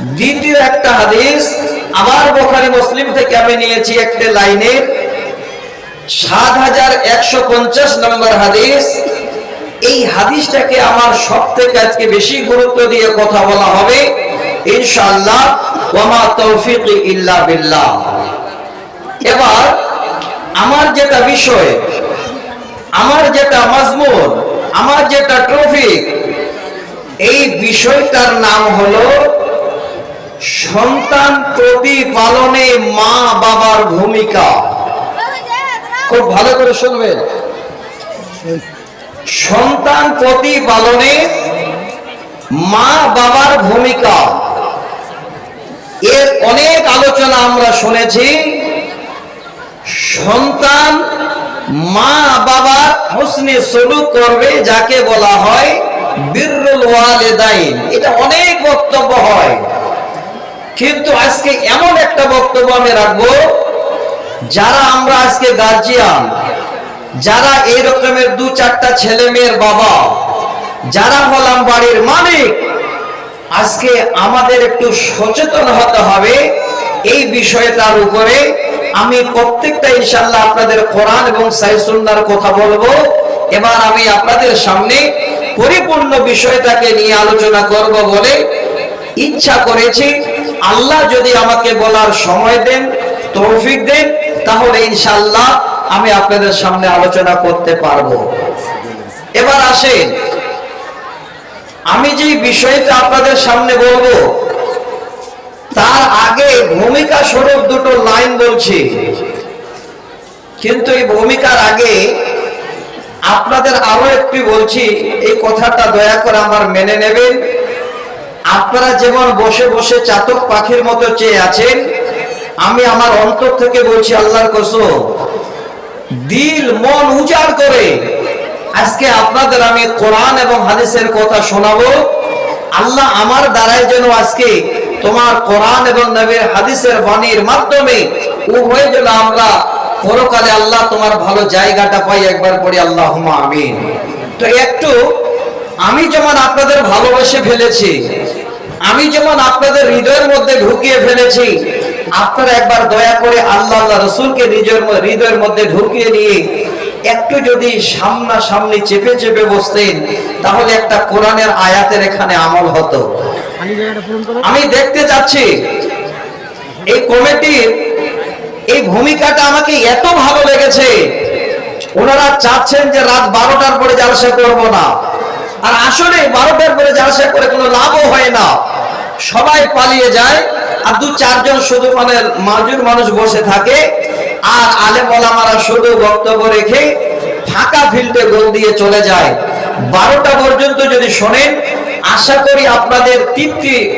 দ্বিতীয় একটা হাদিস আবার বোখারি মুসলিম থেকে আমি নিয়েছি একটা লাইনে, সাত হাজার একশো পঞ্চাশ নম্বর হাদিস। এই হাদিসটাকে আমার সব থেকে আজকে বেশি গুরুত্ব দিয়ে কথা বলা হবে বিল্লাহ। এবার, আমার যেটা বিষয়, আমার যেটা মাজমুন, আমার যেটা ট্রফিক, এই বিষয়টার নাম হলো সন্তান প্রতিপালনে মা বাবার ভূমিকা। খুব ভালো করে শুনবেন। সন্তান প্রতিপালনে মা বাবার ভূমিকা। এর অনেক আলোচনা আমরা শুনেছি। সন্তান মা বাবার হোসনে সলুক করবে যাকে বলা হয় বীররুল ওয়ালিদাইন। এটা অনেক বক্তব্য হয়। কিন্তু আজকে এমন একটা বক্তব্য আমি রাখব, যারা আমরা আজকে গার্জিয়ান যারা এই রকমের দু চারটা ছেলে মেয়ের বাবা, যারা হলাম বাড়ির মালিক, আজকে আমাদের একটু সচেতন হতে হবে এই বিষয়টার উপরে। আমি প্রত্যেকটা ইনশাল্লাহ আপনাদের কোরআন এবং সাইসুন্নার কথা বলব। এবার আমি আপনাদের সামনে পরিপূর্ণ বিষয়টাকে নিয়ে আলোচনা করব বলে ইচ্ছা করেছি। আল্লাহ যদি আমাকে বলার সময় দেন, তৌফিক দেন, তাহলে ইনশাল্লাহ আমি আপনাদের সামনে আলোচনা করতে পারব। এবার আসেন, আমি যে বিষয়টা আপনাদের সামনে বলব, তার আগে ভূমিকা স্বরূপ দুটো লাইন বলছি। কিন্তু এই ভূমিকার আগে আপনাদের আরও একটি বলছি, এই কথাটা দয়া করে আমার মেনে নেবেন। আপনারা যেমন বসে বসে চাতক পাখির মতো চেয়ে আছেন, আমি আমার অন্তর থেকে বলছি আল্লাহর কসম, দিল মন উজাড় করে। আজকে আপনাদের আমি কোরআন এবং হাদিসের কথা শোনাবো। আল্লাহ আমার দ্বারাই যেন আজকে তোমার কোরআন এবং নবীর হাদিসের বাণীর মাধ্যমে উভয় যেন আমরা পরকালে আল্লাহ তোমার ভালো জায়গাটা পাই, একবার পড়ি আল্লাহ আমিন। তো একটু, আমি যেমন আপনাদের ভালোবেসে ফেলেছি আমি যেমন আপনাদের হৃদয়ের মধ্যে ঢুকিয়ে ফেলেছি, আপনারা একবার দয়া করে আল্লাহ আল্লাহ রসুলকে নিজের হৃদয়ের মধ্যে ঢুকিয়ে নিয়ে একটু যদি সামনা সামনে চেপে চেপে বসতেন, তাহলে একটা কোরআনের আয়াতের এখানে আমল হতো। আমি দেখতে যাচ্ছি এই কমিটির এই ভূমিকাটা আমাকে এত ভালো লেগেছে। ওনারা চাচ্ছেন যে রাত বারোটার পরে জালসা করব না। আর আসলে বারোটার পরে জালসা করে কোনো লাভও হয় না। সবাই পালিয়ে যায়। আর দু চারজন শুধু মানে মাজুর মানুষ বসে থাকে। আর আলে বলামারা শুধু বক্তব্য রেখে ফাঁকা ফিল্ডে গোল দিয়ে চলে যায়। বারোটা পর্যন্ত যদি শোনেন, আশা করি আপনাদের তৃপ্তি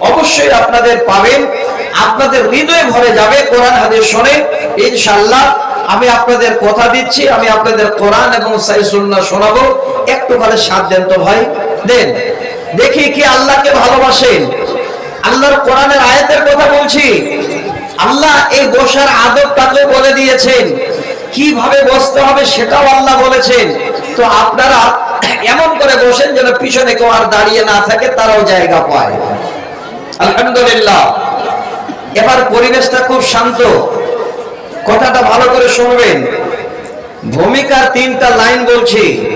অবশ্যই আপনাদের পাবেন। আপনাদের হৃদয়ে ভরে যাবে কোরআন হাদিস শুনে। ইনশাল্লাহ আমি আপনাদের কথা দিচ্ছি, আমি আপনাদের কোরআন এবং সাইসুল্লাহ শোনাবো। একটু ভালো সাথ দেন তো ভাই। দেন। দেখি কি আল্লাহকে ভালোবাসেন। আল্লাহর কোরআনের আয়াতের কথা বলছি। আল্লাহ এই বসার আদবটাকেও বলে দিয়েছেন। কীভাবে বসতে হবে সেটাও আল্লাহ বলেছেন। তো আপনারা এমন করে বসেন যেন পিছনে কেউ আর দাঁড়িয়ে না থাকে, তারাও জায়গা পায়। আলহামদুলিল্লাহ। এবার পরিবেশটা খুব শান্ত। কথাটা ভালো করে শুনবেন। ভূমিকার তিনটা লাইন বলছি।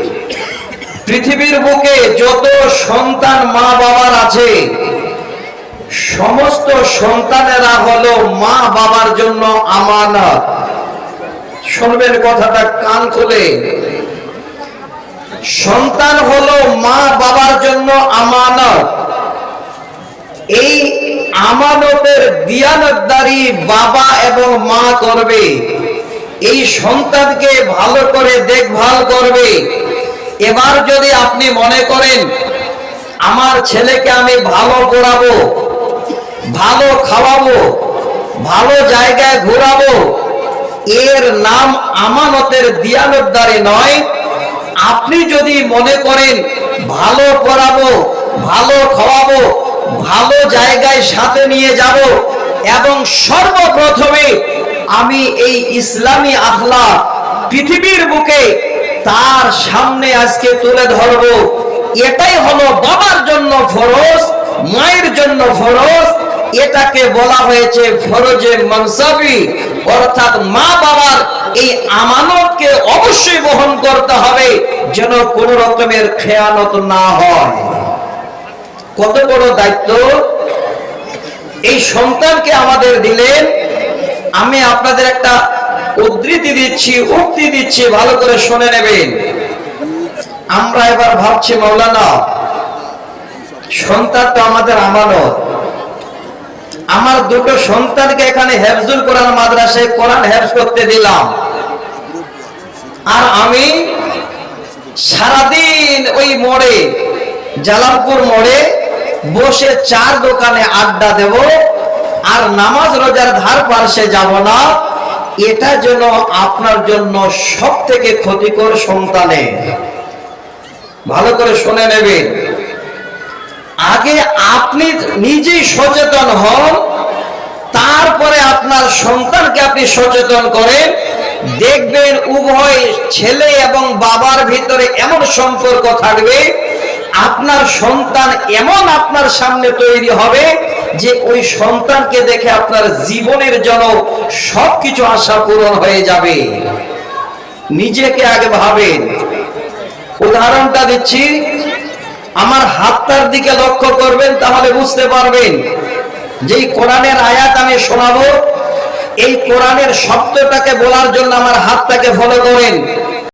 পৃথিবীর বুকে যত সন্তান মা বাবার আছে সমস্ত সন্তানেরা হলো মা বাবার জন্য আমানত। শুনবেন কথাটা কান খুলে। সন্তান হলো মা বাবার জন্য আমানত। এই আমানতের দিয়ানতদারি বাবা এবং মা করবে। এই সন্তানকে ভালো করে দেখভাল করবে। এবার যদি আপনি মনে করেন, আমার ছেলেকে আমি ভালো পড়াবো ভালো খাওয়াবো, ভালো জায়গায় ঘোরাবো। এর নাম আমানতের দিয়ানতদারি নয়। আপনি যদি মনে করেন ভালো পড়াবো, ভালো খাওয়াবো, ভালো জায়গায় সাথে নিয়ে যাব, এবং সর্বপ্রথমে আমি এই ইসলামী আখলা পৃথিবীর বুকে তার সামনে আজকে তুলে ধরব। এটাই হলো বাবার জন্য ফরজ, মায়ের জন্য ফরজ এটাকে বলা হয়েছে ফরজে মনসাবি, অর্থাৎ মা বাবার এই আমানতকে অবশ্যই বহন করতে হবে যেন কোন রকমের খেয়ানত না হয়। কত বড় দায়িত্ব? এই সন্তানকে আমাদের দিলেন। আমি আপনাদের একটা উদ্ধৃতি দিচ্ছি, উক্তি দিচ্ছি, ভালো করে শুনে নেবেন। আমরা এবার ভাবছি মৌলানা সন্তান তো আমাদের আমানত। আমার দুটো সন্তানকে এখানে হেফজুল কোরআন মাদ্রাসায় কোরআন হেফজ করতে দিলাম। আর আমি সারাদিন ওই মোড়ে, জালালপুর মোড়ে বসে চার দোকানে আড্ডা দেব, আর নামাজ রোজার ধার পার্শ্বে যাব না। এটা যেন আপনার জন্য সব থেকে ক্ষতিকর সন্তানের। ভালো করে শুনে নেবেন। আগে আপনি নিজেই সচেতন হন, তারপরে আপনার সন্তানকে আপনি সচেতন করেন। দেখবেন উভয় ছেলে এবং বাবার ভিতরে এমন সম্পর্ক থাকবে, আপনার সন্তান এমন আপনার সামনে তৈরি হবে যে ওই সন্তানকে দেখে আপনার জীবনের জন্য সবকিছু আশা পূরণ হয়ে যাবে। নিজেকে আগে ভাবেন। উদাহরণটা দিচ্ছি আমার হাতটার দিকে লক্ষ্য করবেন, তাহলে বুঝতে পারবেন। যে এই কোরআনের আয়াত আমি শোনাবো, এই কোরআনের শব্দটাকে বলার জন্য আমার হাতটাকে ফলো করেন।